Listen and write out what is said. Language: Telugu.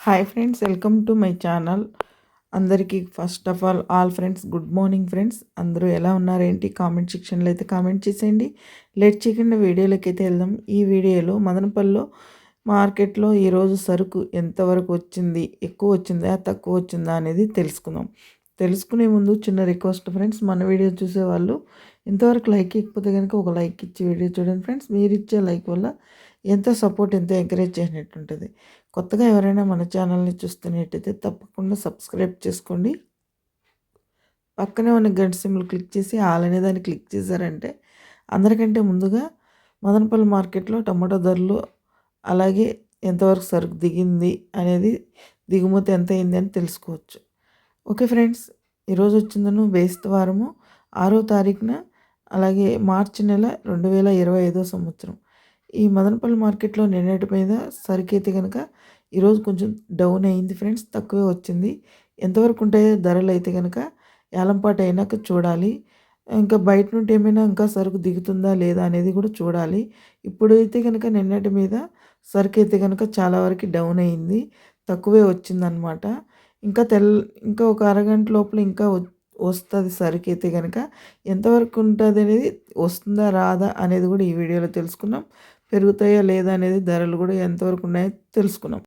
Hi friends welcome to my channel అందరికీ first of all all friends good morning friends అందరూ ఎలా ఉన్నారేంటి? కామెంట్ సెక్షన్లో అయితే కామెంట్ చేసేయండి. లేట్ చేయకుండా వీడియోలోకి అయితే వెళ్దాం. ఈ వీడియోలో మదనపల్లిలో మార్కెట్లో ఈరోజు సరుకు ఎంతవరకు వచ్చింది? ఎక్కువ వచ్చిందా? తక్కువ వచ్చిందా? అనేది తెలుసుకుందాం. తెలుసుకునే ముందు చిన్న రిక్వెస్ట్ ఫ్రెండ్స్ మన వీడియో చూసేవాళ్ళు ఇంతవరకు లైక్ ఇకపోతే కనుక ఒక లైక్ ఇచ్చి వీడియో చూడండి ఫ్రెండ్స్. మీరు ఇచ్చే లైక్ వల్ల ఎంత సపోర్ట్ ఎంత ఎంకరేజ్ చేసినట్టు ఉంటుంది. కొత్తగా ఎవరైనా మన ఛానల్ని చూస్తున్నట్టయితే తప్పకుండా సబ్స్క్రైబ్ చేసుకోండి. పక్కనే ఉన్న గంట సింబల్ క్లిక్ చేసి ఆల్ అనే దాన్ని క్లిక్ చేశారంటే అందరికంటే ముందుగా మదనపల్లి మార్కెట్లో టమాటో ధరలు అలాగే ఎంతవరకు సరుకు దిగింది అనేది దిగుమతి ఎంత అయింది అని తెలుసుకోవచ్చు. ఓకే ఫ్రెండ్స్ ఈరోజు వచ్చిందను బేస్త వారము ఆరో తారీఖున అలాగే మార్చి నెల రెండు వేల ఇరవై ఐదో సంవత్సరం. ఈ మదనపల్లి మార్కెట్లో నిన్నటి మీద సరికైతే కనుక ఈరోజు కొంచెం డౌన్ అయింది ఫ్రెండ్స్ తక్కువే వచ్చింది. ఎంతవరకు ఉంటాయో ధరలు అయితే కనుక ఏలంపాట అయినాక చూడాలి. ఇంకా బయట నుండి ఏమైనా ఇంకా సరుకు దిగుతుందా లేదా అనేది కూడా చూడాలి. ఇప్పుడైతే కనుక నిన్నటి మీద సరుకు అయితే కనుక చాలా వరకు డౌన్ అయింది తక్కువే వచ్చిందనమాట ఇంకా తెల్ ఇంకా ఒక అరగంట లోపల ఇంకా వస్తుంది సరుకు అయితే కనుక ఎంతవరకు ఉంటుంది అనేది వస్తుందా రాదా అనేది కూడా ఈ వీడియోలో తెలుసుకున్నాం. పెరుగుతాయా లేదా అనేది ధరలు కూడా ఎంతవరకు ఉన్నాయో తెలుసుకున్నాం.